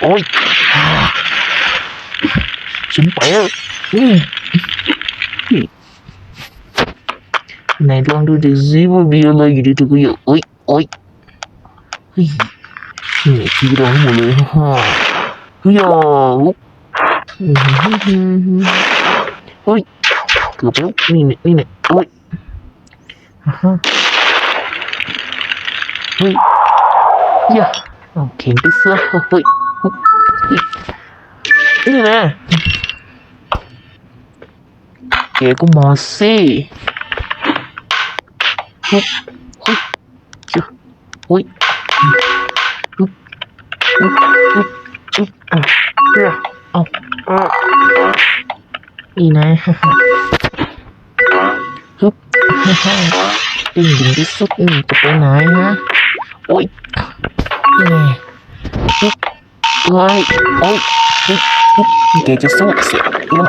ôi. À. súng bẻ này đang đưa được gì mà bia giờ gì đi được bây giờ? Ôi ôi. Này chỉ đó mà lấy ha. Ha, à ôi. Cửa béo. Đi này đi này. Ôi. Ha, dạ. ờ, ha, ôi, ha, ok, ui yeah ôi. นี่เนี่ยโอ้ยอ่าฮะเฮ้ยอย่าเอาเข็นไปซะเฮ้ยเฮ้ยเฮ้ยนี่นะแกก็มาสิเฮ้ยเฮ้ยเจ้าเฮ้ยฮึฮึฮึฮึอะเอาเอานี่นะฮ่าฮ่าฮึบฮ่าฮ่าดิ่งดิ่งที่สุดจะไปไหนฮะโอ้ยนี่ฮึบ เฮ้ยโอ้ยฮึบฮึบแกจะสู้เสียงลม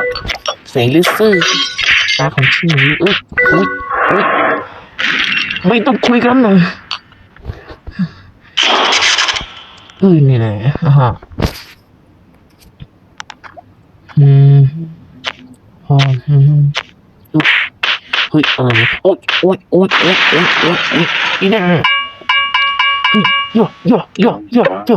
เสียงลิซ่ตาของชิงนี้เอ้ยเฮ้ยเฮ้ยไม่ต้องคุยกันเลยอ้ยนี่แหละฮะอืมอ๋ออืมอุ๊ยเฮ้ยอะไรเนี่ยโอ๊ยโอ๊ยโอ๊ยโอ๊ยโอ๊ยโอ๊ยโอ๊ยนี่แน่เฮ้ยย่อย่อย่อย่อย่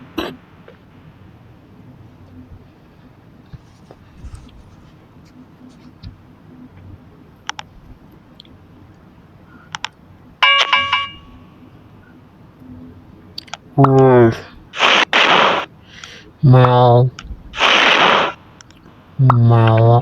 Mal. Mal. Mal.